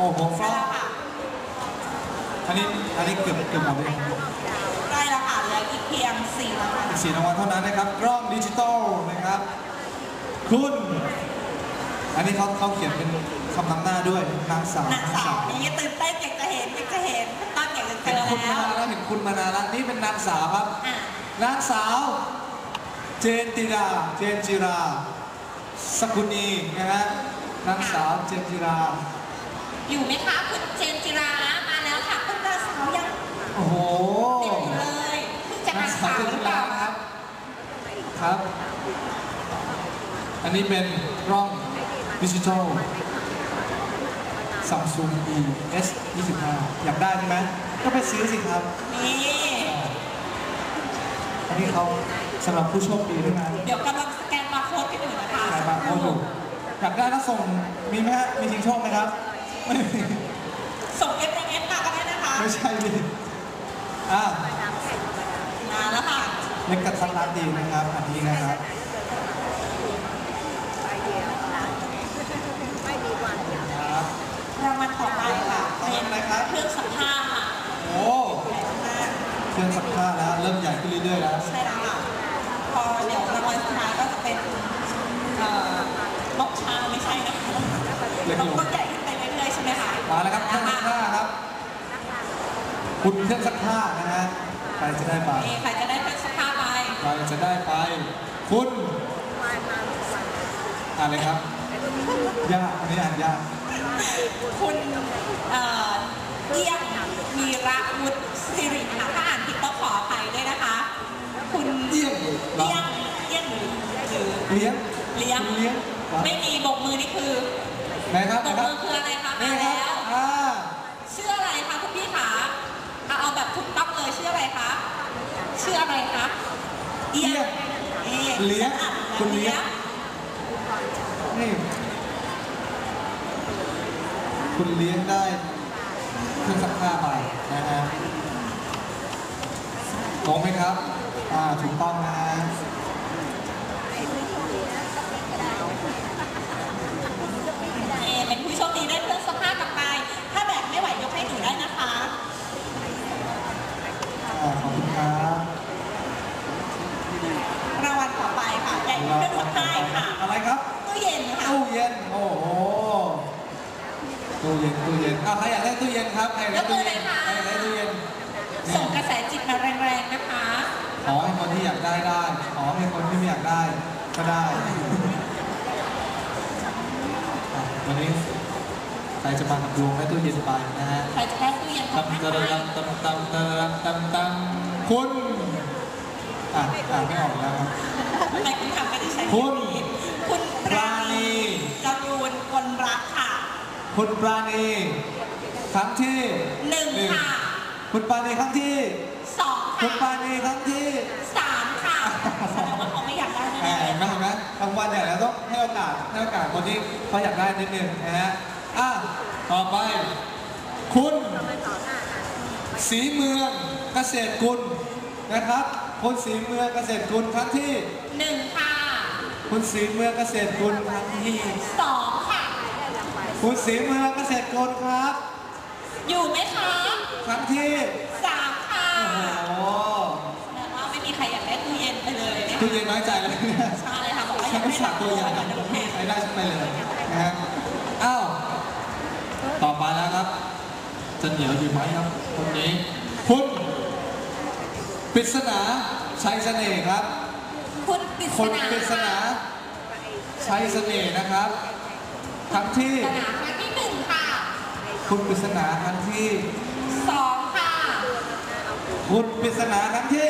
โอ้โหฟใช่รอแล้งวค่ะอันนี้อันนี้เกือบเกือบหมดเลยได้แล้วค่ะเหลืออีกเพียงสี่รางวัลอีกสี่รางวัลเท่านั้นนะครับ กล้องดิจิตอลนะครับ คุณ อันนี้เขาเขาเขียนเป็นคำนำหน้าด้วยนางสาวนางสาวนี้ตื่นเต้นอยากจะเห็นอยากจะเห็นต้นอยากจะเจเห็นอคุณมาแล้ว นานแล้วเห็นคุณมานานแล้วนี่เป็นนางสาวครับ อะนางสาว เจนติราเจนจิรา สกุณีนะฮะนางสาวเจนจิรา อยู่ไหมคะคุณเจนจิรามาแล้วค่ะคุณนางสาวยังโอ้โหเด็กอยู่เลยเพิ่งจะนางนางสาวสาวเจนหรืจิอเปราล่านะคคะรับ ครับ อันนี้เป็นกล้องดิจิทัล Samsung E S 25อยากได้ใช่ไหมก็ไปซื้อสิครับ นี่อันนี้เขาสำหรับผู้โชคดีด้วยนะเดี๋ยวกำลังสแกนมาโค้ดกันอยู่นะคะขายบาร์โค้ดอยู่อยากได้แล้วส่งมีไหมฮะมีชิงโชคไหมครับไม่มี ส่ง S M S มาก็ได้นะคะไม่ใช่ดิอ่ามาแล้วค่ะเล็กกระทัดรัดดีนะครับ อันนี้นะครับครับรางวัลต่อไปค่ะเป็นอะไรครับเครื่องซักผ้าค่ะโอ้เครื่องซักผ้าแล้วเริ่มใหญ่ขึ้นเรื่อยๆแล้วใช่แล้วค่ะพอเดี๋ยวรางวัลสุดท้ายก็จะเป็นเอ่อนกช้างไม่ใช่นะคะเล็กนลกงก็ คุณเครื่องซักผ้านะฮะใครจะได้ไปเอใครจะได้เครื่องซักผ้าไปใครจะได้ไป คุณอ่านเลยครับ ยากอันนี้อ่านยากคุณเอ่อเอี้ยงมีระวุฒิสิริค่ะถ้าอ่านผิดต้องขออภัยด้วยนะคะ คุณเอี้ยงเหรอเอี้ยงเอี้ยงหรือหรือเลี้ยงเลี้ยง เลี้ยงเหรอไม่มีบกมือนี่คือไหนครับบไหนกครัมืบอคืออะไรคะมานี่ครัแล้บว อ่า ชื่ออะไรคะคุณพี่คะเอาเอาแบบถูกต้องเลยชื่ออะไรคะชื่ออะไรคะ เอี้ยงเอ๊ะเลี้ยงคนอ่านคุณเลี้ยงนี่คุณเลี้ยงได้เครื่องซักผ้าไปนะฮะตรงไหมครับ อ่า ถูกต้องนะฮะ เอเป็นผู้โชคดีได้เครื่องซักผ้ากลับไป ถ้าแบบไม่ไหวยกให้หนูได้นะคะ อ่า ขอบคุณครับ รางวัลต่อไป ค่ะใหญ่กว่าเครื่องซักผ้าอีกค่ะ อะไรครับตู้เย็นค่ะตู้เย็นโอ้โหตู้เย็นตู้เย็นอ่าใครอยากได้ตู้เย็นครับใครอยากได้ตู้เย็นใครอยากได้ตู้เย็นส่งกระแสจิตมาแรงๆนะคะขอให้คนที่อยากได้ได้ขอให้คนที่ไม่อยากได้ก็ได้อะวันนี้ใครจะมากับดวงได้ตู้เย็นไปนะฮะใครจะได้ตู้เย็นของตำท่านตะไปตำตำตำตำตำตำตำคุณ อะอ่านไม่ออกแล้วครับทำไมคุณทำกันดิฉันคุณ คุณปราณีปราณีจรูนคนรักค่ะ คุณปราณีครั้งที่หนึ่งค่ะ คุณปราณีครั้งที่สองคุณปค่ะราณีครั้งที่สามค่ะแสดงว่าเขาไม่อยากได้แหมแน่เห็นไหมเห็นไหมรางวัลใหญ่แล้วต้องให้โอกาสให้โอกาสคนที่เขาอยากได้นิดนึงนะฮะอะต่อไป คุณ สีเมืองเกษตรกุลนะครับ คุณสีเมืองเกษตรกุลครั้งที่ๆหนึ่งค่ะคุณสีเมืองเกษตรกุลครั้งที่ สองค่ะ คุณสีเมืองเกษตรกุลครับ อยู่ไหมคะครั้งที่สามค่ะ โอ้โหแสดงว่าไม่มีใครอยากได้ตู้เย็นไปเลยนะตู้เย็นน้อยใจเลยเนี่ยใช่ค่ะบอกว่าอฉัยานกไม่ได้ฉากตัวใหญ่แบบน้ำแข็งใช้ได้ฉันไปเลยนะฮะอ้าวต่อไปแล้วครับ จะเหนียวอยู่ไหมครับคนนี้ คุณป ริศนาชัยเสน่ห์ครับ คุณปริศคุณนาปริศนาชัยเสน่ห์นะครับครั้งที่ปริศนาครั้งที่หนึ่งค่ะคุณปริศนาครั้งที่สองค่ะคุณปริศนาครั้งที่